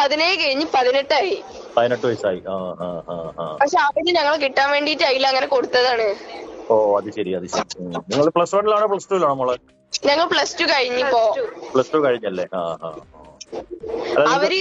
പതിനേഴ് കഴിഞ്ഞ് പതിനെട്ടായി. പതിനെട്ട് വയസ്സായി. ആ ആ ആ ആ. പക്ഷെ അവർ ഞങ്ങൾ കിട്ടാൻ വേണ്ടിട്ട് അതിൽ അങ്ങനെ കൊടുത്തതാണ്. ഓ അത് ശരി അത് ശരി. നിങ്ങൾ പ്ലസ് വണ്ണിലാണോ പ്ലസ് ടുലാണോ മോളെ? ഞങ്ങൾ പ്ലസ് ടു കഴിഞ്ഞിപ്പോ പ്ലസ് ടു. കഴിഞ്ഞല്ലേ. അവർ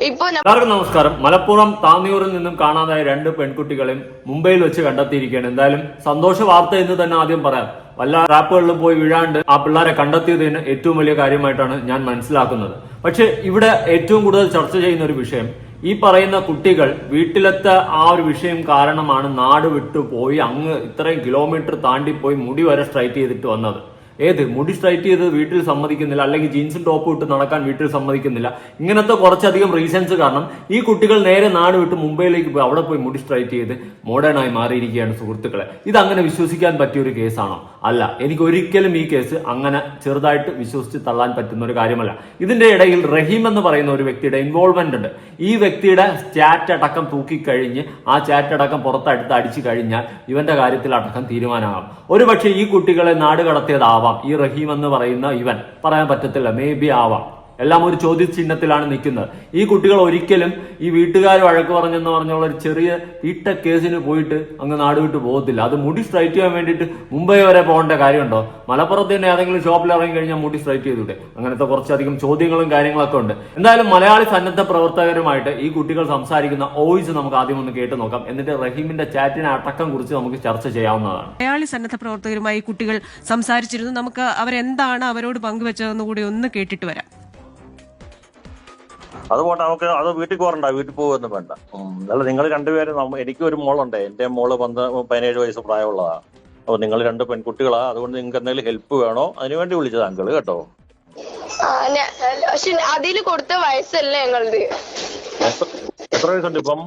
എല്ലാവർക്കും നമസ്കാരം. മലപ്പുറം താന്നിയൂരിൽ നിന്നും കാണാതായ രണ്ട് പെൺകുട്ടികളെയും മുംബൈയിൽ വെച്ച് കണ്ടെത്തിയിരിക്കുകയാണ്. എന്തായാലും സന്തോഷ വാർത്ത എന്ന് തന്നെ ആദ്യം പറയാം. വല്ല ട്രാപ്പുകളിലും പോയി വീഴാണ്ട് ആ പിള്ളേരെ കണ്ടെത്തിയതിന് ഏറ്റവും വലിയ കാര്യമായിട്ടാണ് ഞാൻ മനസ്സിലാക്കുന്നത്. പക്ഷെ ഇവിടെ ഏറ്റവും കൂടുതൽ ചർച്ച ചെയ്യുന്ന ഒരു വിഷയം ഈ പറയുന്ന കുട്ടികൾ വീട്ടിലത്തെ ആ ഒരു വിഷയം കാരണമാണ് നാട് വിട്ടു പോയി അങ്ങ് ഇത്രയും കിലോമീറ്റർ താണ്ടി പോയി മുടി വരെ സ്ട്രൈറ്റ് ചെയ്തിട്ട് വന്നത്. ഏത്? മുടി സ്ട്രൈറ്റ് ചെയ്ത് വീട്ടിൽ സമ്മതിക്കുന്നില്ല അല്ലെങ്കിൽ ജീൻസും ടോപ്പ് ഇട്ട് നടക്കാൻ വീട്ടിൽ സമ്മതിക്കുന്നില്ല. ഇങ്ങനത്തെ കുറച്ചധികം റീസൺസ് കാരണം ഈ കുട്ടികൾ നേരെ നാട് വിട്ട് മുംബൈയിലേക്ക് പോയി അവിടെ പോയി മുടി സ്ട്രൈറ്റ് ചെയ്ത് മോഡേൺ ആയി മാറിയിരിക്കുകയാണ് സുഹൃത്തുക്കളെ. ഇത് അങ്ങനെ വിശ്വസിക്കാൻ പറ്റിയ ഒരു കേസാണോ അല്ല എനിക്ക് ഒരിക്കലും ഈ കേസ് അങ്ങനെ ചെറുതായിട്ട് വിശ്വസിച്ച് തള്ളാൻ പറ്റുന്ന ഒരു കാര്യമല്ല. ഇതിന്റെ ഇടയിൽ റഹീം എന്ന് പറയുന്ന ഒരു വ്യക്തിയുടെ ഇൻവോൾവ്മെന്റ് ഉണ്ട്. ഈ വ്യക്തിയുടെ ചാറ്റ് അടക്കം തൂക്കിക്കഴിഞ്ഞ് ആ ചാറ്റ് അടക്കം പുറത്തെടുത്ത് അടിച്ചു കഴിഞ്ഞാൽ ഇവന്റെ കാര്യത്തിൽ അടക്കം തീരുമാനമാകും. ഒരുപക്ഷെ ഈ കുട്ടികളെ നാട് കടത്തിയതാവാം ഈ റഹീം എന്ന് പറയുന്ന ഇവൻ. പറയാൻ പറ്റത്തില്ല. മേ ബി ആവാം. എല്ലാം ഒരു ചോദ്യചിഹ്നത്തിലാണ് നിൽക്കുന്നത്. ഈ കുട്ടികൾ ഒരിക്കലും ഈ വീട്ടുകാർ വഴക്ക് പറഞ്ഞെന്ന് പറഞ്ഞുള്ള ഒരു ചെറിയ ഇട്ട കേസിന് പോയിട്ട് അങ്ങ് നാടുവിട്ട് പോകത്തില്ല. അത് മുടി സ്ട്രൈറ്റ് ചെയ്യാൻ വേണ്ടിയിട്ട് മുംബൈ വരെ പോകേണ്ട കാര്യമുണ്ടോ? മലപ്പുറത്ത് തന്നെ ഏതെങ്കിലും ഷോപ്പിൽ ഇറങ്ങി കഴിഞ്ഞാൽ മുടി സ്ട്രൈറ്റ് ചെയ്തൂടെ? അങ്ങനത്തെ കുറച്ചധികം ചോദ്യങ്ങളും കാര്യങ്ങളൊക്കെ ഉണ്ട്. എന്തായാലും മലയാളി സന്നദ്ധ പ്രവർത്തകരുമായിട്ട് ഈ കുട്ടികൾ സംസാരിക്കുന്ന വോയിസ് നമുക്ക് ആദ്യം ഒന്ന് കേട്ട് നോക്കാം. എന്നിട്ട് റഹീമിന്റെ ചാറ്റിനെ അടക്കം കുറിച്ച് നമുക്ക് ചർച്ച ചെയ്യാവുന്നതാണ്. മലയാളി സന്നദ്ധ പ്രവർത്തകരുമായി കുട്ടികൾ സംസാരിച്ചിരുന്നു. നമുക്ക് അവരെന്താണ് അവരോട് പങ്കുവച്ചതെന്ന് കൂടി ഒന്ന് കേട്ടിട്ട് വരാം. അത് പോട്ടെ നമുക്ക് അത് വീട്ടിൽ പോകണ്ട വീട്ടിൽ പോകുമെന്ന് വേണ്ട. അല്ല നിങ്ങൾ രണ്ടുപേരും എനിക്ക് ഒരു മോളുണ്ട് എന്റെ മോൾ പന്ത് പതിനേഴ് വയസ്സ് പ്രായമുള്ളതാ. അപ്പൊ നിങ്ങൾ രണ്ട് പെൺകുട്ടികളാ അതുകൊണ്ട് നിങ്ങൾക്ക് എന്തെങ്കിലും ഹെൽപ്പ് വേണോ? അതിനുവേണ്ടി വിളിച്ചത് അങ്കൾ കേട്ടോ. പക്ഷെ അതിൽ കൊടുത്ത വയസ്സല്ല ഞങ്ങളത് എത്ര വയസ്സുണ്ട് ഇപ്പം?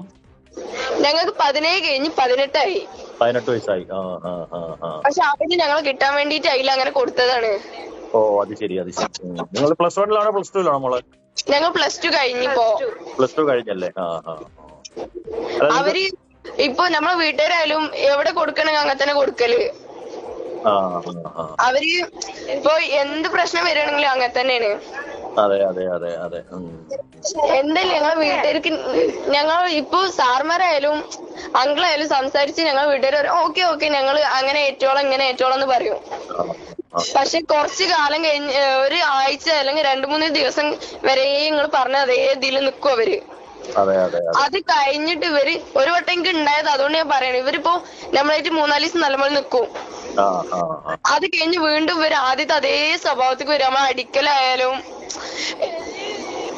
ഞങ്ങൾക്ക് പതിനേഴ് കഴിഞ്ഞ് പതിനെട്ടായി. പതിനെട്ട് വയസ്സായി. ആ ആ ആ ആ. പക്ഷെ അവർ ഞങ്ങൾ കിട്ടാൻ വേണ്ടിട്ട് അതിൽ അങ്ങനെ കൊടുത്തതാണ്. ഓ അത് ശരി അത് ശരി. നിങ്ങൾ പ്ലസ് വണ്ണിലാണോ പ്ലസ് ടുവിലാണോ മോളെ? ഞങ്ങൾ പ്ലസ് ടു കഴിഞ്ഞിപ്പോ. പ്ലസ് ടു കഴിഞ്ഞല്ലേ? ആ ആ അവർ ഇപ്പൊ നമ്മളെ വീട്ടുകാരായാലും എവിടെ കൊടുക്കണ അങ്ങനെ തന്നെ കൊടുക്കൽ. അവർ ഇപ്പൊ എന്ത് പ്രശ്നം വരികയാണെങ്കിലും അങ്ങനെ തന്നെയാണ്. അതെ അതെ അതെ അതെ. എന്തായാലും ഞങ്ങളെ വീട്ടുകാർക്ക് ഞങ്ങൾ ഇപ്പൊ സാർമാരായാലും അങ്കിളായാലും സംസാരിച്ച് ഞങ്ങൾ വീട്ടുകാർ ഓക്കെ ഓക്കെ ഞങ്ങൾ അങ്ങനെ ഏറ്റോളം ഇങ്ങനെ ഏറ്റോളം എന്ന് പറയും. പക്ഷെ കുറച്ച് കാലം കഴിഞ്ഞ് ഒരു ആഴ്ച അല്ലെങ്കിൽ രണ്ടു മൂന്ന് ദിവസം വരെ നിങ്ങൾ പറഞ്ഞ അതേ ഇതിൽ നിൽക്കും അവർ അതെ കഴിഞ്ഞിട്ട് ഇവർ ഒരു വട്ടം എനിക്ക് ഉണ്ടായത് അതുകൊണ്ട് ഞാൻ പറയണേ. ഇവരിപ്പോ നമ്മളായിട്ട് മൂന്നാൽ ദിവസം നല്ലപോലെ ആ അത് കഴിഞ്ഞ് വീണ്ടും ഇവർ ആദ്യത്തെ അതേ സ്വഭാവത്തിൽ വരും. നമ്മൾ അടിക്കലായാലും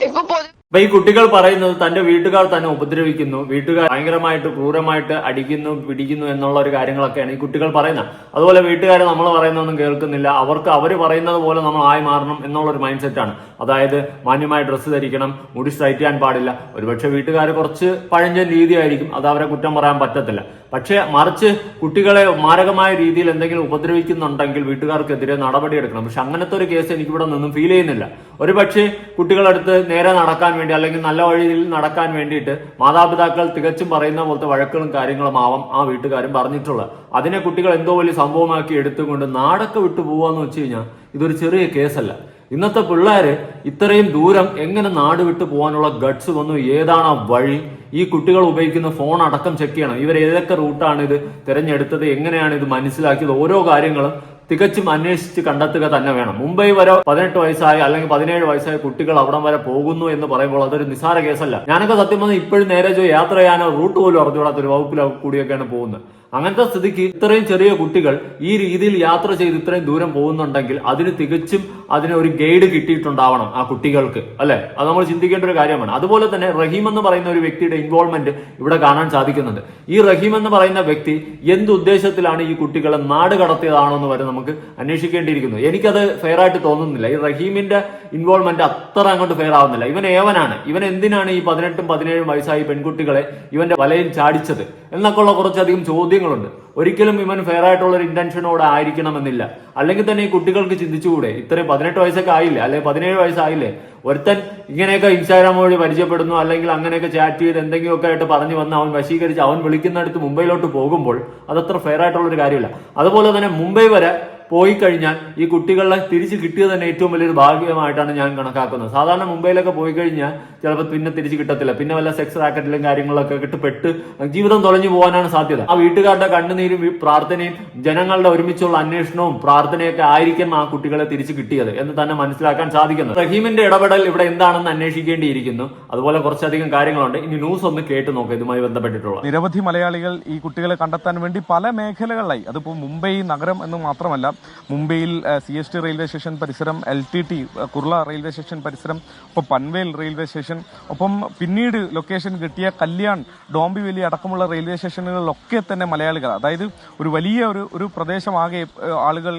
ഇപ്പൊ പൊതു അപ്പൊ ഈ കുട്ടികൾ പറയുന്നത് തന്റെ വീട്ടുകാർ തന്നെ ഉപദ്രവിക്കുന്നു. വീട്ടുകാർ ഭയങ്കരമായിട്ട് ക്രൂരമായിട്ട് അടിക്കുന്നു പിടിക്കുന്നു എന്നുള്ള ഒരു കാര്യങ്ങളൊക്കെയാണ് ഈ കുട്ടികൾ പറയുന്നത്. അതുപോലെ വീട്ടുകാർ നമ്മൾ പറയുന്നതൊന്നും കേൾക്കുന്നില്ല. അവർക്ക് അവർ പറയുന്നത് പോലെ നമ്മൾ ആയി മാറണം എന്നുള്ള ഒരു മൈൻഡ് സെറ്റാണ് അതായത് മാന്യമായ ഡ്രസ്സ് ധരിക്കണം മുടി സ്ട്രൈറ്റ് ചെയ്യാൻ പാടില്ല. ഒരുപക്ഷെ വീട്ടുകാർ കുറച്ച് പഴഞ്ചൻ രീതിയായിരിക്കും. അത് അവരെ കുറ്റം പറയാൻ പറ്റത്തില്ല. പക്ഷേ മറിച്ച് കുട്ടികളെ മാരകമായ രീതിയിൽ എന്തെങ്കിലും ഉപദ്രവിക്കുന്നുണ്ടെങ്കിൽ വീട്ടുകാർക്കെതിരെ നടപടിയെടുക്കണം. പക്ഷെ അങ്ങനത്തെ ഒരു കേസ് എനിക്കിവിടെ നിന്നും ഫീൽ ചെയ്യുന്നില്ല. ഒരുപക്ഷെ കുട്ടികളടുത്ത് നേരെ നടക്കാൻ വേണ്ടി അല്ലെങ്കിൽ നല്ല വഴിയിൽ നടക്കാൻ വേണ്ടിയിട്ട് മാതാപിതാക്കൾ തികച്ചും പറയുന്ന പോലത്തെ വഴക്കുകളും കാര്യങ്ങളും ആവാം ആ വീട്ടുകാരും പറഞ്ഞിട്ടുള്ളത്. അതിനെ കുട്ടികൾ എന്തോ വലിയ സംഭവമാക്കി എടുത്തുകൊണ്ട് നാടൊക്കെ വിട്ടു പോവാന്ന് വെച്ച് കഴിഞ്ഞാൽ ഇതൊരു ചെറിയ കേസല്ല. ഇന്നത്തെ പിള്ളേര് ഇത്രയും ദൂരം എങ്ങനെ നാട് വിട്ടു പോകാനുള്ള ഗട്സ് വന്നു ഏതാണ് ആ വഴി? ഈ കുട്ടികൾ ഉപയോഗിക്കുന്ന ഫോൺ അടക്കം ചെക്ക് ചെയ്യണം. ഇവർ ഏതൊക്കെ റൂട്ടാണ് ഇത് തിരഞ്ഞെടുത്തത്? എങ്ങനെയാണ് ഇത് മനസ്സിലാക്കിയത്? ഓരോ കാര്യങ്ങളും തികച്ചും അന്വേഷിച്ച് കണ്ടെത്തുക തന്നെ വേണം. മുംബൈ വരെ പതിനെട്ട് വയസ്സായ അല്ലെങ്കിൽ പതിനേഴ് വയസ്സായ കുട്ടികൾ അവിടം വരെ പോകുന്നു എന്ന് പറയുമ്പോൾ അതൊരു നിസ്സാര കേസല്ല. ഞാനൊക്കെ സത്യം പറഞ്ഞാൽ ഇപ്പോഴും നേരെ യാത്ര ചെയ്യാനോ റൂട്ട് പോലും അറിഞ്ഞുകൂടാത്ത ഒരു വകുപ്പിലോ കൂടിയൊക്കെയാണ് പോകുന്നത്. അങ്ങനത്തെ സ്ഥിതിക്ക് ഇത്രയും ചെറിയ കുട്ടികൾ ഈ രീതിയിൽ യാത്ര ചെയ്ത് ഇത്രയും ദൂരം പോകുന്നുണ്ടെങ്കിൽ അതിന് തികച്ചും അതിന് ഒരു ഗൈഡ് കിട്ടിയിട്ടുണ്ടാവണം ആ കുട്ടികൾക്ക് അല്ലെ? അത് നമ്മൾ ചിന്തിക്കേണ്ട ഒരു കാര്യമാണ്. അതുപോലെ തന്നെ റഹീം എന്ന് പറയുന്ന ഒരു വ്യക്തിയുടെ ഇൻവോൾവ്മെന്റ് ഇവിടെ കാണാൻ സാധിക്കുന്നുണ്ട്. ഈ റഹീം എന്ന് പറയുന്ന വ്യക്തി എന്ത് ഉദ്ദേശത്തിലാണ് ഈ കുട്ടികളെ നാട് കടത്തിയതാണോ എന്ന് വരെ നമുക്ക് അന്വേഷിക്കേണ്ടിയിരിക്കുന്നു. എനിക്കത് ഫെയർ ആയിട്ട് തോന്നുന്നില്ല. ഈ റഹീമിന്റെ ഇൻവോൾവ്മെന്റ് അത്ര അങ്ങോട്ട് ഫെയർ ആവുന്നില്ല. ഇവൻ ഏവനാണ്? ഇവൻ എന്തിനാണ് ഈ പതിനെട്ടും പതിനേഴും വയസ്സായി പെൺകുട്ടികളെ ഇവന്റെ വലയിൽ ചാടിച്ചത്? എന്നൊക്കെയുള്ള കുറച്ചധികം ചോദ്യങ്ങളുണ്ട്. ഒരിക്കലും ഇവൻ ഫെയർ ആയിട്ടുള്ള ഒരു ഇന്റൻഷനോടെ ആയിരിക്കണമെന്നില്ല. അല്ലെങ്കിൽ തന്നെ ഈ കുട്ടികൾക്ക് ചിന്തിച്ചുകൂടെ? ഇത്രയും പതിനെട്ട് വയസ്സൊക്കെ ആയില്ലേ? അല്ലെങ്കിൽ പതിനേഴ് വയസ്സായില്ലേ? ഒരുത്തൻ ഇങ്ങനെയൊക്കെ ഇൻസ്റ്റാഗ്രാം വഴി പരിചയപ്പെടുന്നു അല്ലെങ്കിൽ അങ്ങനെയൊക്കെ ചാറ്റ് ചെയ്ത് എന്തെങ്കിലുമൊക്കെ ആയിട്ട് പറഞ്ഞു വന്ന് അവൻ വശീകരിച്ച് അവൻ വിളിക്കുന്നിടത്ത് മുംബൈയിലോട്ട് പോകുമ്പോൾ അതത്ര ഫെയർ ആയിട്ടുള്ള ഒരു കാര്യമില്ല. അതുപോലെ തന്നെ മുംബൈ വരെ പോയി കഴിഞ്ഞാൽ ഈ കുട്ടികളെ തിരിച്ച് കിട്ടിയത് തന്നെ ഏറ്റവും വലിയൊരു ഭാഗ്യമായിട്ടാണ് ഞാൻ കണക്കാക്കുന്നത്. സാധാരണ മുംബൈയിലൊക്കെ പോയി കഴിഞ്ഞാൽ ചിലപ്പോൾ പിന്നെ തിരിച്ച് കിട്ടത്തില്ല. പിന്നെ വല്ല സെക്സ് റാക്കറ്റിലും കാര്യങ്ങളൊക്കെ കിട്ടപ്പെട്ട് ജീവിതം തുളഞ്ഞു പോകാനാണ് സാധ്യത. ആ വീട്ടുകാരുടെ കണ്ണുനീരും പ്രാർത്ഥനയും ജനങ്ങളുടെ ഒരുമിച്ചുള്ള അന്വേഷണവും പ്രാർത്ഥനയൊക്കെ ആയിരിക്കും ആ കുട്ടികളെ തിരിച്ചു കിട്ടിയത് എന്ന് തന്നെ മനസ്സിലാക്കാൻ സാധിക്കുന്നു. റഹീമിന്റെ ഇടപെടൽ ഇവിടെ എന്താണെന്ന് അന്വേഷിക്കേണ്ടിയിരിക്കുന്നു. അതുപോലെ കുറച്ചധികം കാര്യങ്ങളുണ്ട്. ഇനി ന്യൂസ് ഒന്ന് കേട്ട് നോക്കാം ഇതുമായി ബന്ധപ്പെട്ടിട്ടുള്ള. നിരവധി മലയാളികൾ ഈ കുട്ടികളെ കണ്ടെത്താൻ വേണ്ടി പല മേഖലകളിലായി. അതിപ്പോൾ മുംബൈ നഗരം എന്ന് മാത്രമല്ല മുംബൈയിൽ C S T railway station പരിസരം L T T Kurla railway station പരിസരം ഒപ്പം പൻവേൽ റെയിൽവേ സ്റ്റേഷൻ ഒപ്പം പിന്നീട് ലൊക്കേഷൻ കിട്ടിയ കല്യാൺ ഡോംബിവലി അടക്കമുള്ള റെയിൽവേ സ്റ്റേഷനുകളിലൊക്കെ തന്നെ മലയാളികൾ അതായത് ഒരു വലിയ ഒരു ഒരു പ്രദേശമാകെ ആളുകൾ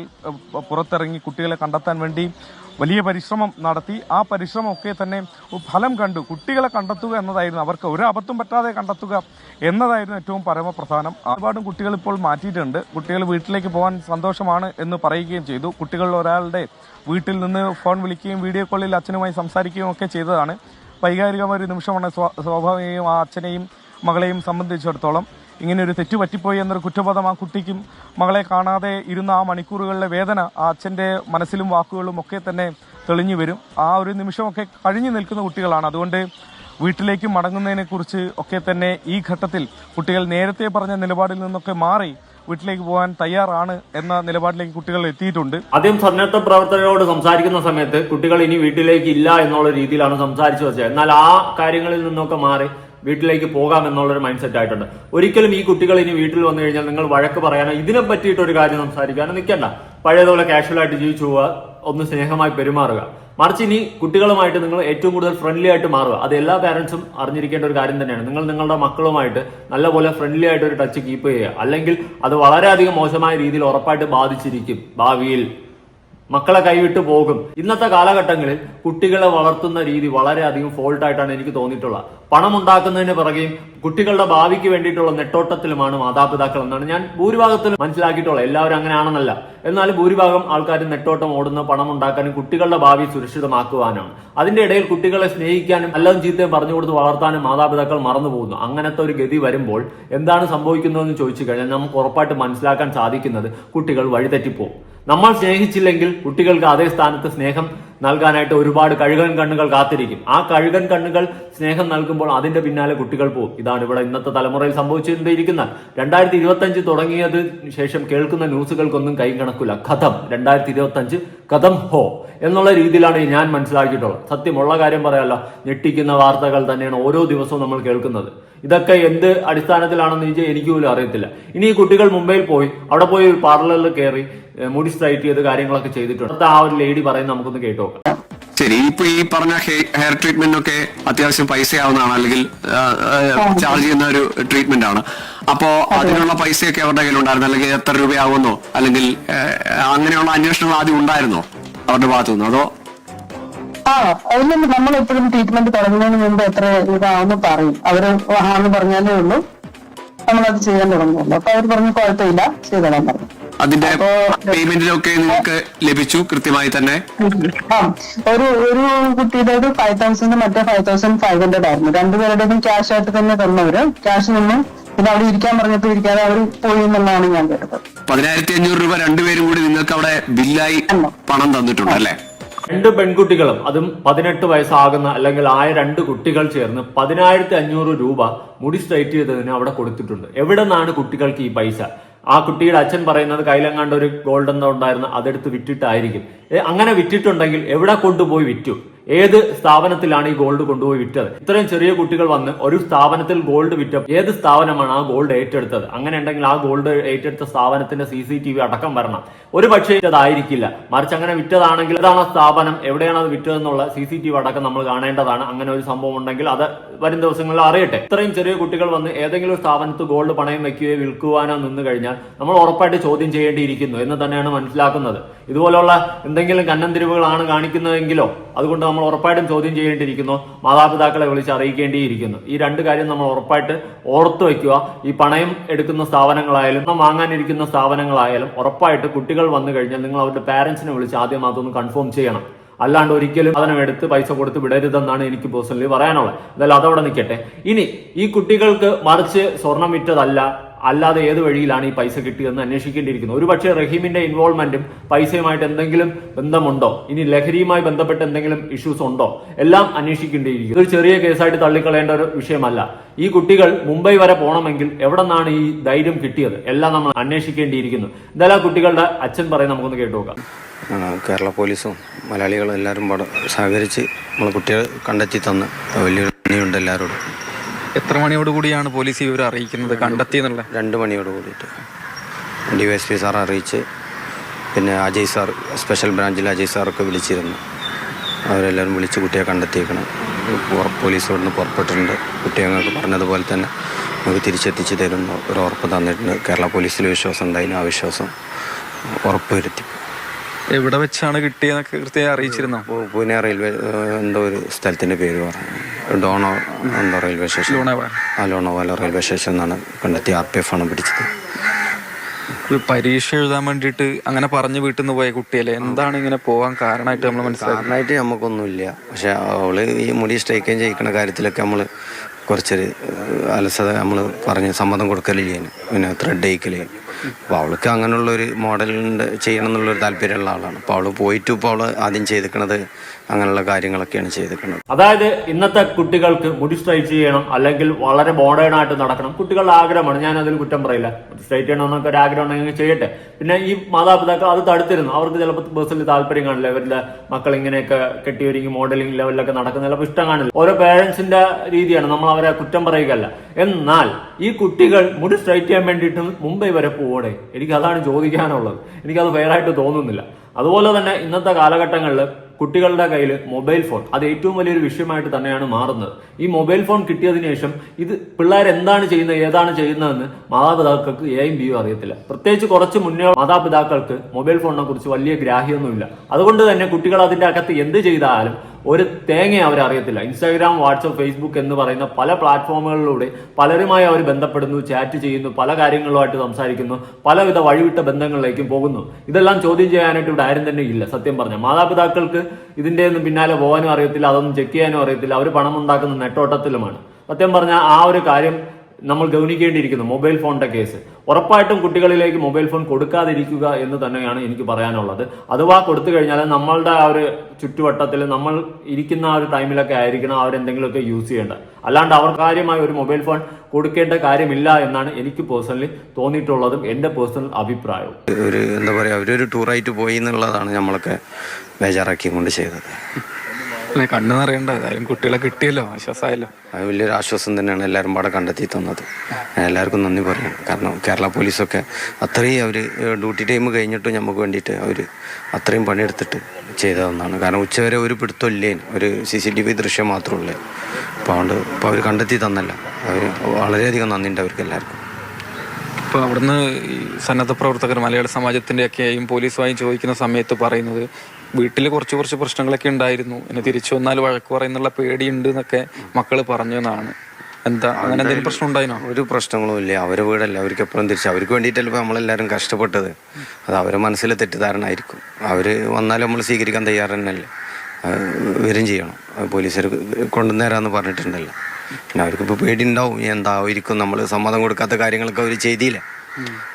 പുറത്തിറങ്ങി കുട്ടികളെ കണ്ടെത്താൻ വേണ്ടി വലിയ പരിശ്രമം നടത്തി. ആ പരിശ്രമമൊക്കെ തന്നെ ഫലം കണ്ടു. കുട്ടികളെ കണ്ടെത്തുക എന്നതായിരുന്നു. അവർക്ക് ഒരു അബദ്ധം പറ്റാതെ കണ്ടെത്തുക എന്നതായിരുന്നു ഏറ്റവും പരമപ്രധാനം. ഒരുപാടും കുട്ടികൾ ഇപ്പോൾ മാറ്റിയിട്ടുണ്ട്. കുട്ടികൾ വീട്ടിലേക്ക് പോകാൻ സന്തോഷമാണ് എന്ന് പറയുകയും ചെയ്തു. കുട്ടികളിൽ ഒരാളുടെ വീട്ടിൽ നിന്ന് ഫോൺ വിളിക്കുകയും വീഡിയോ കോളിൽ അച്ഛനുമായി സംസാരിക്കുകയും ഒക്കെ ചെയ്തതാണ്. വൈകാരികമായ ഒരു നിമിഷമാണ് സ്വാ- സ്വാഭാവികമായും ആ അച്ഛനെയും മകളെയും സംബന്ധിച്ചിടത്തോളം. ഇങ്ങനെ ഒരു തെറ്റ് പറ്റിപ്പോയി എന്നൊരു കുറ്റബോധം ആ കുട്ടിക്കും മകളെ കാണാതെ ഇരുന്ന ആ മണിക്കൂറുകളിലെ വേദന ആ അച്ഛന്റെ മനസ്സിലും വാക്കുകളും ഒക്കെ തന്നെ തെളിഞ്ഞു വരും. ആ ഒരു നിമിഷമൊക്കെ കഴിഞ്ഞു നിൽക്കുന്ന കുട്ടികളാണ്. അതുകൊണ്ട് വീട്ടിലേക്ക് മടങ്ങുന്നതിനെക്കുറിച്ച് ഒക്കെ തന്നെ ഈ ഘട്ടത്തിൽ കുട്ടികൾ നേരത്തെ പറഞ്ഞ നിലപാടിൽ നിന്നൊക്കെ മാറി വീട്ടിലേക്ക് പോകാൻ തയ്യാറാണ് എന്ന നിലപാടിലേക്ക് കുട്ടികൾ എത്തിയിട്ടുണ്ട്. ആദ്യം സന്നദ്ധ പ്രവർത്തകരോട് സംസാരിക്കുന്ന സമയത്ത് കുട്ടികൾ ഇനി വീട്ടിലേക്ക് ഇല്ല എന്നുള്ള രീതിയിലാണ് സംസാരിച്ചു വെച്ചത്. എന്നാൽ ആ കാര്യങ്ങളിൽ നിന്നൊക്കെ മാറി വീട്ടിലേക്ക് പോകാം എന്നുള്ളൊരു മൈൻഡ് സെറ്റ് ആയിട്ടുണ്ട്. ഒരിക്കലും ഈ കുട്ടികൾ ഇനി വീട്ടിൽ വന്നു കഴിഞ്ഞാൽ നിങ്ങൾ വഴക്ക് പറയാനോ ഇതിനെ പറ്റിയിട്ട് ഒരു കാര്യം സംസാരിക്കാനോ നിൽക്കണ്ട. പഴയതുപോലെ കാഷ്വലായിട്ട് ജീവിച്ചു പോവുക ഒന്ന് സ്നേഹമായി പെരുമാറുക. മറിച്ച് ഇനി കുട്ടികളുമായിട്ട് നിങ്ങൾ ഏറ്റവും കൂടുതൽ ഫ്രണ്ട്ലി ആയിട്ട് മാറുക. അത് എല്ലാ പാരന്റ്സും അറിഞ്ഞിരിക്കേണ്ട ഒരു കാര്യം തന്നെയാണ്. നിങ്ങൾ നിങ്ങളുടെ മക്കളുമായിട്ട് നല്ലപോലെ ഫ്രണ്ട്ലി ആയിട്ട് ഒരു ടച്ച് കീപ്പ് ചെയ്യുക. അല്ലെങ്കിൽ അത് വളരെയധികം മോശമായ രീതിയിൽ ഉറപ്പായിട്ട് ബാധിച്ചിരിക്കും ഭാവിയിൽ. മക്കളെ കൈവിട്ട് പോകും. ഇന്നത്തെ കാലഘട്ടങ്ങളിൽ കുട്ടികളെ വളർത്തുന്ന രീതി വളരെയധികം ഫോൾട്ടായിട്ടാണ് എനിക്ക് തോന്നിയിട്ടുള്ളത്. പണം ഉണ്ടാക്കുന്നതിന് പിറകെയും കുട്ടികളുടെ ഭാവിക്ക് വേണ്ടിയിട്ടുള്ള നെട്ടോട്ടത്തിലുമാണ് മാതാപിതാക്കൾ എന്നാണ് ഞാൻ ഭൂരിഭാഗത്തിൽ മനസ്സിലാക്കിയിട്ടുള്ളത്. എല്ലാവരും അങ്ങനെയാണെന്നല്ല. എന്നാലും ഭൂരിഭാഗം ആൾക്കാർ നെട്ടോട്ടം ഓടുന്ന പണം ഉണ്ടാക്കാനും കുട്ടികളുടെ ഭാവി സുരക്ഷിതമാക്കുവാനാണ്. അതിന്റെ ഇടയിൽ കുട്ടികളെ സ്നേഹിക്കാനും എല്ലാം ചീത്തയും പറഞ്ഞു കൊടുത്ത് വളർത്താനും മാതാപിതാക്കൾ മറന്നു പോകുന്നു. അങ്ങനത്തെ ഒരു ഗതി വരുമ്പോൾ എന്താണ് സംഭവിക്കുന്നതെന്ന് ചോദിച്ചു കഴിഞ്ഞാൽ നമുക്ക് ഉറപ്പായിട്ട് മനസ്സിലാക്കാൻ സാധിക്കുന്നത് കുട്ടികൾ വഴിതെറ്റിപ്പോകും നമ്മൾ സ്നേഹിച്ചില്ലെങ്കിൽ കുട്ടികൾക്ക് അതേ സ്ഥാനത്ത് സ്നേഹം നൽകാനായിട്ട് ഒരുപാട് കഴുകൻ കണ്ണുകൾ കാത്തിരിക്കും. ആ കഴുകൻ കണ്ണുകൾ സ്നേഹം നൽകുമ്പോൾ അതിന്റെ പിന്നാലെ കുട്ടികൾ പോകും. ഇതാണ് ഇവിടെ ഇന്നത്തെ തലമുറയിൽ സംഭവിച്ചുകൊണ്ടിരിക്കുന്ന രണ്ടായിരത്തി ഇരുപത്തി അഞ്ച് തുടങ്ങിയത് ശേഷം കേൾക്കുന്ന ന്യൂസുകൾക്കൊന്നും കൈ കണക്കില്ല. കഥം. രണ്ടായിരത്തി ഇരുപത്തി അഞ്ച് കഥം ഹോ എന്നുള്ള രീതിയിലാണ് ഞാൻ മനസ്സിലാക്കിയിട്ടുള്ളത്. സത്യമുള്ള കാര്യം പറയാമല്ലോ ഞെട്ടിക്കുന്ന വാർത്തകൾ തന്നെയാണ് ഓരോ ദിവസവും നമ്മൾ കേൾക്കുന്നത്. ഇതൊക്കെ എന്ത് അടിസ്ഥാനത്തിലാണെന്ന് ചോദിച്ചാൽ എനിക്ക് പോലും അറിയത്തില്ല. ഇനി ഈ കുട്ടികൾ മുംബൈയിൽ പോയി അവിടെ പോയി ഒരു പാർലറിൽ കയറി മുടി സ്ട്രൈറ്റ് ചെയ്ത് കാര്യങ്ങളൊക്കെ ചെയ്തിട്ടുണ്ട്. അവിടുത്തെ ആ ഒരു ലേഡി പറയുന്നത് നമുക്കൊന്ന് കേട്ടു ശരി ഇപ്പൊ ഈ പറഞ്ഞ ഹെയർ ട്രീറ്റ്മെന്റ് ഒക്കെ അത്യാവശ്യം പൈസയാവുന്നതാണ് അല്ലെങ്കിൽ ആ, ആ, ചാർജ് ചെയ്യുന്ന ഒരു ട്രീറ്റ്മെന്റ് ആണ്. അപ്പോ അതിനുള്ള പൈസയൊക്കെ അവരുടെ കയ്യിലുണ്ടായിരുന്നു അല്ലെങ്കിൽ എത്ര രൂപയാവുന്നോ അല്ലെങ്കിൽ അങ്ങനെയുള്ള അന്വേഷണങ്ങൾ ആദ്യം ഉണ്ടായിരുന്നോ അവരുടെ ഭാഗത്തുനിന്ന്? അതോ ആ അതിന് നമ്മൾ എപ്പോഴും ട്രീറ്റ്മെന്റ് തുടങ്ങുന്നതിന് മുമ്പ് എത്ര ഇതാണെന്ന് പറയും. അവർ ആന്ന് പറഞ്ഞാലേ ഉള്ളൂ. നമ്മളത് ചെയ്യാൻ തുടങ്ങുള്ളൂ അപ്പൊ അവർ പറഞ്ഞു കുഴപ്പമില്ല ചെയ്തോളാൻ പറഞ്ഞു. അതിന്റെ പേയ്മെന്റിലൊക്കെ നിങ്ങൾക്ക് ലഭിച്ചു കൃത്യമായി തന്നെ? ആ ഒരു ഒരു കുട്ടിയുടെ ഫൈവ് തൗസൻഡ് മറ്റേ ഫൈവ് തൗസൻഡ് ഫൈവ് ഹൺഡ്രഡ് ആയിരുന്നു. രണ്ടുപേരുടെയും ക്യാഷ് ആയിട്ട് തന്നെ തന്നവര്. ക്യാഷ് നിന്നും പിന്നെ അവിടെ ഇരിക്കാൻ പറഞ്ഞപ്പോ ഇരിക്കാതെ അവർ പോയി എന്നുള്ളതാണ് ഞാൻ കേട്ടത്. പതിനായിരത്തി അഞ്ഞൂറ് രൂപ രണ്ടുപേരും കൂടി നിങ്ങൾക്ക് അവിടെ ബില്ലായി പണം തന്നിട്ടുണ്ട് അല്ലേ? രണ്ട് പെൺകുട്ടികളും അതും പതിനെട്ട് വയസ്സാകുന്ന അല്ലെങ്കിൽ ആയ രണ്ട് കുട്ടികൾ ചേർന്ന് പതിനായിരത്തി അഞ്ഞൂറ് രൂപ മുടി സ്ട്രൈറ്റ് ചെയ്തതിന് അവിടെ കൊടുത്തിട്ടുണ്ട്. എവിടെ നിന്നാണ് കുട്ടികൾക്ക് ഈ പൈസ? ആ കുട്ടിയുടെ അച്ഛൻ പറയുന്നത് കയ്യിലെങ്ങാണ്ട് ഒരു ഗോൾഡൻ ഉണ്ടായിരുന്നു അതെടുത്ത് വിറ്റിട്ടായിരിക്കും. അങ്ങനെ വിറ്റിട്ടുണ്ടെങ്കിൽ എവിടെ കൊണ്ടുപോയി വിറ്റു? ഏത് സ്ഥാപനത്തിലാണ് ഈ ഗോൾഡ് കൊണ്ടുപോയി വിറ്റത്? ഇത്രയും ചെറിയ കുട്ടികൾ വന്ന് ഒരു സ്ഥാപനത്തിൽ ഗോൾഡ് വിറ്റ ഏത് സ്ഥാപനമാണ് ആ ഗോൾഡ് ഏറ്റെടുത്തത്? അങ്ങനെ ഉണ്ടെങ്കിൽ ആ ഗോൾഡ് ഏറ്റെടുത്ത സ്ഥാപനത്തിന്റെ സി സി ടി വി അടക്കം വരണം. ഒരു പക്ഷേ അതായിരിക്കില്ല മറിച്ച് അങ്ങനെ വിറ്റതാണെങ്കിൽ ഏതാണ് സ്ഥാപനം? എവിടെയാണ് അത് വിറ്റതെന്നുള്ള സി സി ടി വി അടക്കം നമ്മൾ കാണേണ്ടതാണ്. അങ്ങനെ ഒരു സംഭവം ഉണ്ടെങ്കിൽ അത് വരും ദിവസങ്ങളിൽ അറിയട്ടെ. ഇത്രയും ചെറിയ കുട്ടികൾ വന്ന് ഏതെങ്കിലും ഒരു സ്ഥാപനത്ത് ഗോൾഡ് പണയം വെക്കുകയോ വിൽക്കുവാനോ നിന്ന് കഴിഞ്ഞാൽ നമ്മൾ ഉറപ്പായിട്ട് ചോദ്യം ചെയ്യേണ്ടിയിരിക്കുന്നു എന്ന് തന്നെയാണ് മനസ്സിലാക്കുന്നത്. ഇതുപോലുള്ള എന്തെങ്കിലും കന്നന്തിരിവുകളാണ് കാണിക്കുന്നതെങ്കിലോ അതുകൊണ്ട് നമ്മൾ ഉറപ്പായിട്ടും ചോദ്യം ചെയ്യേണ്ടിയിരിക്കുന്നു. മാതാപിതാക്കളെ വിളിച്ച് അറിയിക്കേണ്ടിയിരിക്കുന്നു. ഈ രണ്ട് കാര്യം നമ്മൾ ഉറപ്പായിട്ട് ഓർത്തു വയ്ക്കുക. ഈ പണയം എടുക്കുന്ന സ്ഥാപനങ്ങളായാലും നമ്മൾ വാങ്ങാനിരിക്കുന്ന സ്ഥാപനങ്ങളായാലും ഉറപ്പായിട്ട് കുട്ടികൾ വന്നു കഴിഞ്ഞാൽ നിങ്ങൾ അവരുടെ പാരന്റ്സിനെ വിളിച്ച് ആദ്യം അതൊന്ന് കൺഫേം ചെയ്യണം. അല്ലാണ്ട് ഒരിക്കലും സാധനം എടുത്ത് പൈസ കൊടുത്ത് വിടരുതെന്നാണ് എനിക്ക് പേഴ്സണലി പറയാനുള്ളത്. എന്തായാലും അതവിടെ നിൽക്കട്ടെ. ഇനി ഈ കുട്ടികൾക്ക് മറിച്ച് സ്വർണം വിറ്റതല്ല. അല്ലാതെ ഏത് വഴിയിലാണ് ഈ പൈസ കിട്ടിയതെന്ന് അന്വേഷിക്കേണ്ടിയിരിക്കുന്നു. ഒരുപക്ഷെ റഹീമിന്റെ ഇൻവോൾവ്മെന്റും പൈസയുമായിട്ട് എന്തെങ്കിലും ബന്ധമുണ്ടോ? ഇനി ലഹരിയുമായി ബന്ധപ്പെട്ട് എന്തെങ്കിലും ഇഷ്യൂസ് ഉണ്ടോ? എല്ലാം അന്വേഷിക്കേണ്ടിയിരിക്കും ഇതൊരു ചെറിയ കേസായിട്ട് തള്ളിക്കളയേണ്ട ഒരു വിഷയമല്ല. ഈ കുട്ടികൾ മുംബൈ വരെ പോകണമെങ്കിൽ എവിടെ നിന്നാണ് ഈ ധൈര്യം കിട്ടിയത്? എല്ലാം നമ്മൾ അന്വേഷിക്കേണ്ടിയിരിക്കുന്നു. എന്തായാലും ആ കുട്ടികളുടെ അച്ഛൻ പറയും നമുക്കൊന്ന് കേട്ടു നോക്കാം. കേരള പോലീസും മലയാളികളും എല്ലാവരും സഹകരിച്ച് നമ്മളെ കുട്ടികൾ കണ്ടെത്തി തന്ന്. വലിയ നന്ദിയുണ്ട് എല്ലാവരോടും. എത്ര മണിയോട് കൂടിയാണ് പോലീസ് ഇവരെ അറിയിക്കുന്നത്? കണ്ടെത്തിയെന്നുള്ള രണ്ട് മണിയോട് കൂടിയിട്ട്. D Y S P sir അറിയിച്ച് പിന്നെ അജയ് സാർ സ്പെഷ്യൽ ബ്രാഞ്ചിൽ അജയ് സാറൊക്കെ വിളിച്ചിരുന്നു. അവരെല്ലാവരും വിളിച്ച് കുട്ടിയെ കണ്ടെത്തിയേക്കണം. പോലീസ് ഇവിടെ നിന്ന് പുറപ്പെട്ടിട്ടുണ്ട്. കുട്ടിയെ ഞങ്ങൾക്ക് പറഞ്ഞതുപോലെ തന്നെ നമുക്ക് തിരിച്ചെത്തിച്ച് തരുന്ന. ഒരു ഉറപ്പ് തന്നിട്ടുണ്ട്. കേരള പോലീസിൽ വിശ്വാസം ഉണ്ടായിരുന്നു ആ വിശ്വാസം ഉറപ്പുവരുത്തി. എവിടെ വെച്ചാണ് കിട്ടിയെന്നൊക്കെ കൃത്യമായി അറിയിച്ചിരുന്നോ? പൂനെ റെയിൽവേ എന്തോ ഒരു സ്ഥലത്തിന്റെ പേര് പറഞ്ഞു. ഡോണോ എന്തോ റെയിൽവേ സ്റ്റേഷൻ. ആ ലോണോവാല റെയിൽവേ സ്റ്റേഷൻ എന്നാണ് കണ്ടെത്തി ആർ പി എഫ് ആണ് പിടിച്ചത്. ഒരു പരീക്ഷ എഴുതാൻ വേണ്ടിയിട്ട് അങ്ങനെ പറഞ്ഞു വീട്ടിൽ നിന്ന് പോയ കുട്ടിയല്ലേ? എന്താണ് ഇങ്ങനെ പോകാൻ കാരണമായിട്ട് നമ്മൾ മനസ്സിലാക്കുന്നത് കാരണമായിട്ട് നമുക്കൊന്നുമില്ല. പക്ഷെ അവൾ ഈ മുടി സ്ട്രൈക്കും ചെയ്യിക്കുന്ന കാര്യത്തിലൊക്കെ നമ്മൾ കുറച്ചൊരു അലസത നമ്മൾ പറഞ്ഞ് സമ്മതം കൊടുക്കലില്ല. പിന്നെ ത്രെഡ് അയക്കൽ അപ്പോൾ അവൾക്ക് അങ്ങനെയുള്ളൊരു മോഡലിന്റെ ചെയ്യണം എന്നുള്ളൊരു താല്പര്യമുള്ള ആളാണ്. അപ്പോൾ അവൾ പോയിട്ട് ഇപ്പോൾ അവൾ ആദ്യം ചെയ്തിരിക്കണത് അങ്ങനെയുള്ള കാര്യങ്ങളൊക്കെയാണ് ചെയ്തിരിക്കുന്നത് അതായത് ഇന്നത്തെ കുട്ടികൾക്ക് മുടി സ്ട്രൈറ്റ് ചെയ്യണം അല്ലെങ്കിൽ വളരെ മോഡേൺ ആയിട്ട് നടക്കണം കുട്ടികളുടെ ആഗ്രഹമാണ്. ഞാൻ അതിൽ കുറ്റം പറയില്ല. സ്ട്രൈറ്റ് ചെയ്യണം എന്നൊക്കെ ഒരു ആഗ്രഹം ഉണ്ടെങ്കിൽ ചെയ്യട്ടെ. പിന്നെ ഈ മാതാപിതാക്കൾ അത് തടുത്തിരുന്നു. അവർക്ക് ചിലപ്പോൾ ബസ്സിൽ താല്പര്യം കാണില്ല. ഇവരുടെ മക്കൾ ഇങ്ങനെയൊക്കെ കെട്ടിയൊരുങ്ങി മോഡലിംഗ് ലെവലിലൊക്കെ നടക്കുന്ന ചിലപ്പോൾ ഇഷ്ടം കാണില്ല. ഓരോ പേരൻസിന്റെ രീതിയാണ്. നമ്മൾ അവരെ കുറ്റം പറയുകയല്ല. എന്നാൽ ഈ കുട്ടികൾ മുടി സ്ട്രൈറ്റ് ചെയ്യാൻ വേണ്ടിയിട്ട് മുംബൈ വരെ പോകണേ എനിക്ക് അതാണ് ചോദിക്കാനുള്ളത്. എനിക്കത് ഫെയറായിട്ട് തോന്നുന്നില്ല. അതുപോലെ തന്നെ ഇന്നത്തെ കാലഘട്ടങ്ങളിൽ കുട്ടികളുടെ കയ്യിൽ മൊബൈൽ ഫോൺ അത് ഏറ്റവും വലിയൊരു വിഷയമായിട്ട് തന്നെയാണ് മാറുന്നത്. ഈ മൊബൈൽ ഫോൺ കിട്ടിയതിനു ശേഷം ഇത് പിള്ളേർ എന്താണ് ചെയ്യുന്നത് ഏതാണ് ചെയ്യുന്നതെന്ന് മാതാപിതാക്കൾക്ക് എയും ബിയും അറിയത്തില്ല. പ്രത്യേകിച്ച് കുറച്ച് മുന്നേ മാതാപിതാക്കൾക്ക് മൊബൈൽ ഫോണിനെ കുറിച്ച് വലിയ ഗ്രാഹ്യമൊന്നുമില്ല. അതുകൊണ്ട് തന്നെ കുട്ടികൾ അതിന്റെ അകത്ത് എന്ത് ചെയ്താലും ഒരു തേങ്ങ അവർ അറിയത്തില്ല. ഇൻസ്റ്റാഗ്രാം വാട്സപ്പ് ഫേസ്ബുക്ക് എന്ന് പറയുന്ന പല പ്ലാറ്റ്ഫോമുകളിലൂടെ പലരുമായി അവർ ബന്ധപ്പെടുന്നു ചാറ്റ് ചെയ്യുന്നു പല കാര്യങ്ങളുമായിട്ട് സംസാരിക്കുന്നു പലവിധ വഴിവിട്ട ബന്ധങ്ങളിലേക്കും പോകുന്നു. ഇതെല്ലാം ചോദ്യം ചെയ്യാനായിട്ട് ഇവിടെ ആരും തന്നെ ഇല്ല സത്യം പറഞ്ഞ മാതാപിതാക്കൾക്ക് ഇതിന്റെ ഒന്നും പിന്നാലെ പോകാനും അറിയത്തില്ല അതൊന്നും ചെക്ക് ചെയ്യാനും അറിയത്തില്ല. അവർ പണം ഉണ്ടാക്കുന്ന നെട്ടോട്ടത്തിലുമാണ്. സത്യം പറഞ്ഞാൽ ആ ഒരു കാര്യം നമ്മൾ ഗൗനിക്കേണ്ടിയിരിക്കുന്നു മൊബൈൽ ഫോണിന്റെ കേസ്. ഉറപ്പായിട്ടും കുട്ടികളിലേക്ക് മൊബൈൽ ഫോൺ കൊടുക്കാതിരിക്കുക എന്ന് തന്നെയാണ് എനിക്ക് പറയാനുള്ളത്. അഥവാ കൊടുത്തു കഴിഞ്ഞാൽ നമ്മളുടെ ആ ഒരു ചുറ്റുവട്ടത്തിൽ നമ്മൾ ഇരിക്കുന്ന ആ ഒരു ടൈമിലൊക്കെ ആയിരിക്കണം അവരെന്തെങ്കിലുമൊക്കെ യൂസ് ചെയ്യേണ്ടത്. അല്ലാണ്ട് അവർ കാര്യമായ ഒരു മൊബൈൽ ഫോൺ കൊടുക്കേണ്ട കാര്യമില്ല എന്നാണ് എനിക്ക് പേഴ്സണലി തോന്നിയിട്ടുള്ളതും എന്റെ പേഴ്സണൽ അഭിപ്രായവും. ഒരു എന്താ പറയുക അവരൊരു ടൂറായിട്ട് പോയി എന്നുള്ളതാണ് നമ്മളൊക്കെ ബേജാറാക്കി കൊണ്ട് ചെയ്തത്. കണ്ണു നിറയണ്ട. ഏതായാലും കുട്ടികളെ കിട്ടിയല്ലോ ആശ്വാസമായല്ലോ. അത് വലിയൊരു ആശ്വാസം തന്നെയാണ് എല്ലാവരും പാടെ കണ്ടെത്തി തന്നത്. എല്ലാവർക്കും നന്ദി പറയണം കാരണം കേരള പോലീസൊക്കെ അത്രയും അവർ ഡ്യൂട്ടി ടൈം കഴിഞ്ഞിട്ടും നമുക്ക് വേണ്ടിയിട്ട് അവർ അത്രയും പണിയെടുത്തിട്ട് ചെയ്തതെന്നാണ്. കാരണം ഉച്ചവരെ ഒരു പിടുത്തം ഇല്ലേ ഒരു സി സി ടി വി ദൃശ്യം മാത്രമേ ഉള്ളു. അപ്പോൾ അതുകൊണ്ട് ഇപ്പോൾ അവർ കണ്ടെത്തി തന്നല്ല. അവർ വളരെയധികം നന്ദിയുണ്ട് അവർക്ക് എല്ലാവർക്കും. ഇപ്പോൾ അവിടുന്ന് സന്നദ്ധ പ്രവർത്തകർ മലയാള സമാജത്തിന്റെയൊക്കെയും പോലീസുമായും ചോദിക്കുന്ന സമയത്ത് പറയുന്നത് വീട്ടിൽ കുറച്ച് കുറച്ച് പ്രശ്നങ്ങളൊക്കെ ഉണ്ടായിരുന്നു. എന്നെ തിരിച്ചു വന്നാൽ വഴക്ക് പറയുന്നുള്ള പേടിയുണ്ട് എന്നൊക്കെ മക്കൾ പറഞ്ഞു എന്നാണ്. എന്താ അങ്ങനെ എന്തെങ്കിലും പ്രശ്നം ഉണ്ടായിരുന്നു? ഒരു പ്രശ്നങ്ങളും ഇല്ല. അവരെ വീടല്ല അവർക്ക് എപ്പോഴും തിരിച്ചു. അവർക്ക് വേണ്ടിയിട്ടല്ല ഇപ്പോൾ നമ്മളെല്ലാവരും കഷ്ടപ്പെട്ടത്. അത് അവരെ മനസ്സിൽ തെറ്റിദ്ധാരണ ആയിരിക്കും. അവർ വന്നാൽ നമ്മൾ സ്വീകരിക്കാൻ തയ്യാറ് തന്നെയല്ലേ. വരും ചെയ്യണം. പോലീസുകാർ കൊണ്ടുവന്നേരാന്ന് പറഞ്ഞിട്ടുണ്ടല്ലോ. പിന്നെ അവർക്കിപ്പോൾ പേടി ഉണ്ടാവും ഇനി എന്തായിരിക്കും? നമ്മൾ സമ്മതം കൊടുക്കാത്ത കാര്യങ്ങളൊക്കെ അവർ ചെയ്തില്ല.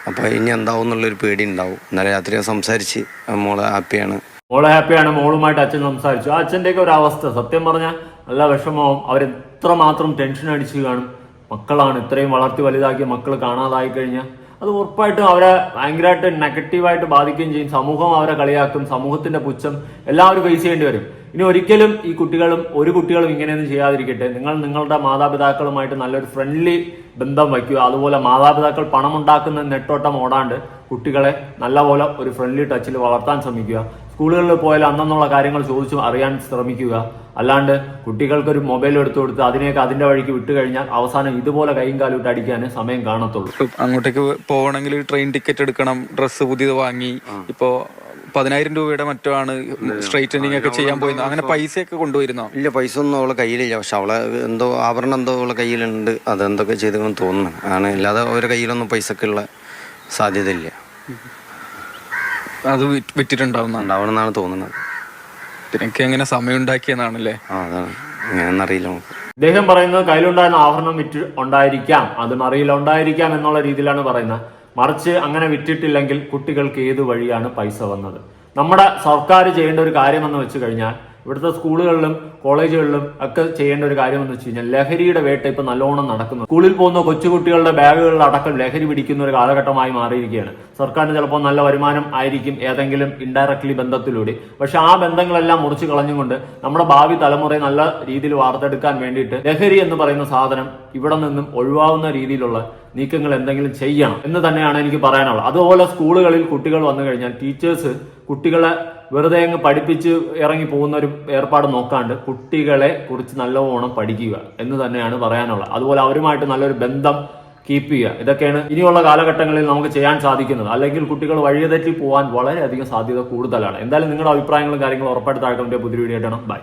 അപ്പോൾ ഇനി എന്താവും എന്നുള്ളൊരു പേടി ഉണ്ടാവും ഇന്നലെ രാത്രി സംസാരിച്ച് മോളെ ഹാപ്പിയാണ്. മോൾ ഹാപ്പിയാണ് മോളുമായിട്ട് അച്ഛൻ സംസാരിച്ചു. ആ അച്ഛന്റെയൊക്കെ ഒരു അവസ്ഥ. സത്യം പറഞ്ഞാൽ നല്ല വിഷമവും അവരെത്ര മാത്രം ടെൻഷൻ അടിച്ചു കാണും. മക്കളാണ് ഇത്രയും വളർത്തി വലുതാക്കിയ മക്കൾ കാണാതായി കഴിഞ്ഞാൽ അത് ഉറപ്പായിട്ടും അവരെ ഭയങ്കരമായിട്ട് നെഗറ്റീവായിട്ട് ബാധിക്കുകയും ചെയ്യും. സമൂഹം അവരെ കളിയാക്കും സമൂഹത്തിന്റെ പുച്ഛം എല്ലാവരും ഫേസ് ചെയ്യേണ്ടി വരും. ഇനി ഒരിക്കലും ഈ കുട്ടികളും ഒരു കുട്ടികളും ഇങ്ങനെയൊന്നും ചെയ്യാതിരിക്കട്ടെ. നിങ്ങൾ നിങ്ങളുടെ മാതാപിതാക്കളുമായിട്ട് നല്ലൊരു ഫ്രണ്ട്ലി ബന്ധം വയ്ക്കുക. അതുപോലെ മാതാപിതാക്കൾ പണം ഉണ്ടാക്കുന്ന നെട്ടോട്ടം ഓടാണ്ട് കുട്ടികളെ നല്ലപോലെ ഒരു ഫ്രണ്ട്ലി ടച്ചിൽ വളർത്താൻ ശ്രമിക്കുക. സ്കൂളുകളിൽ പോയാൽ അന്നുള്ള കാര്യങ്ങൾ ചോദിച്ചു അറിയാൻ ശ്രമിക്കുക. അല്ലാണ്ട് കുട്ടികൾക്കൊരു മൊബൈൽ എടുത്തു കൊടുത്ത് അതിനെയൊക്കെ അതിന്റെ വഴിക്ക് വിട്ടു കഴിഞ്ഞാൽ അവസാനം ഇതുപോലെ കൈയും കാലിട്ട് അടിക്കാൻ സമയം കാണത്തുള്ളൂ. അങ്ങോട്ടേക്ക് പോകണമെങ്കിൽ ട്രെയിൻ ടിക്കറ്റ് എടുക്കണം ഡ്രസ്സ് പുതിയത് വാങ്ങി ഇപ്പോ പതിനായിരം രൂപയുടെ മറ്റോ ആണ് സ്ട്രൈറ്റനിങ് ഒക്കെ ചെയ്യാൻ പോയിരുന്നത്. അങ്ങനെ പൈസയൊക്കെ കൊണ്ടുപോയിരുന്നോ ഇല്ല പൈസ ഒന്നും അവളെ കയ്യിലില്ല. പക്ഷെ അവളെ എന്തോ ആഭരണം എന്തോ അവളെ കയ്യിലുണ്ട്. അതെന്തൊക്കെ ചെയ്തെന്ന് തോന്നുന്നു. ആണ് അല്ലാതെ അവരുടെ കയ്യിലൊന്നും പൈസക്കുള്ള സാധ്യത ഇല്ല അത് വിറ്റ് വിറ്റിട്ടുണ്ടാവുന്നതാണ് ഉണ്ടാവണമെന്നാണ് തോന്നുന്നത്. ഇതിനൊക്കെ എങ്ങനെ സമയം ഉണ്ടാക്കിയെന്നാണല്ലേ ആ അതാണ് ഇദ്ദേഹം പറയുന്നത് കയ്യിലുണ്ടായിരുന്ന ആഭരണം വിറ്റ് ഉണ്ടായിരിക്കാം. അത് അറിയില്ല ഉണ്ടായിരിക്കാം എന്നുള്ള രീതിയിലാണ് പറയുന്നത്. മറിച്ച് അങ്ങനെ വിറ്റിട്ടില്ലെങ്കിൽ കുട്ടികൾക്ക് ഏത് വഴിയാണ് പൈസ വന്നത്? നമ്മുടെ സർക്കാർ ചെയ്യേണ്ട ഒരു കാര്യമെന്ന് വെച്ച് കഴിഞ്ഞാൽ ഇവിടുത്തെ സ്കൂളുകളിലും കോളേജുകളിലും ഒക്കെ ചെയ്യേണ്ട ഒരു കാര്യം എന്ന് വെച്ച് കഴിഞ്ഞാൽ ലഹരിയുടെ വേട്ട ഇപ്പൊ നല്ലോണം നടക്കുന്നു. സ്കൂളിൽ പോകുന്ന കൊച്ചുകുട്ടികളുടെ ബാഗുകളിൽ അടക്കം ലഹരി പിടിക്കുന്ന ഒരു കാലഘട്ടമായി മാറിയിരിക്കുകയാണ്. സർക്കാരിന് ചിലപ്പോൾ നല്ല വരുമാനം ആയിരിക്കും ഏതെങ്കിലും ഇൻഡയറക്ട്ലി ബന്ധത്തിലൂടെ. പക്ഷെ ആ ബന്ധങ്ങളെല്ലാം മുറിച്ച് കളഞ്ഞുകൊണ്ട് നമ്മുടെ ഭാവി തലമുറയെ നല്ല രീതിയിൽ വാർത്തെടുക്കാൻ വേണ്ടിയിട്ട് ലഹരി എന്ന് പറയുന്ന സാധനം ഇവിടെ നിന്നും ഒഴിവാവുന്ന രീതിയിലുള്ള നീക്കങ്ങൾ എന്തെങ്കിലും ചെയ്യണം എന്ന് തന്നെയാണ് എനിക്ക് പറയാനുള്ളത്. അതുപോലെ സ്കൂളുകളിൽ കുട്ടികൾ വന്നു കഴിഞ്ഞാൽ ടീച്ചേഴ്സ് കുട്ടികളെ വെറുതെ അങ്ങ് പഠിപ്പിച്ച് ഇറങ്ങി പോകുന്ന ഒരു ഏർപ്പാട് നോക്കാണ്ട് കുട്ടികളെ കുറിച്ച് നല്ലവണ്ണം പഠിക്കുക എന്ന് തന്നെയാണ് പറയാനുള്ളത്. അതുപോലെ അവരുമായിട്ട് നല്ലൊരു ബന്ധം കീപ്പ് ചെയ്യുക. ഇതൊക്കെയാണ് ഇനിയുള്ള കാലഘട്ടങ്ങളിൽ നമുക്ക് ചെയ്യാൻ സാധിക്കുന്നത്. അല്ലെങ്കിൽ കുട്ടികൾ വഴിതെറ്റി പോകാൻ വളരെയധികം സാധ്യത കൂടുതലാണ്. എന്തായാലും നിങ്ങളുടെ അഭിപ്രായങ്ങളും കാര്യങ്ങളും ഉറപ്പായിട്ട് താഴെ പുതിയ വീഡിയോ ആയിട്ടാണ് ബൈ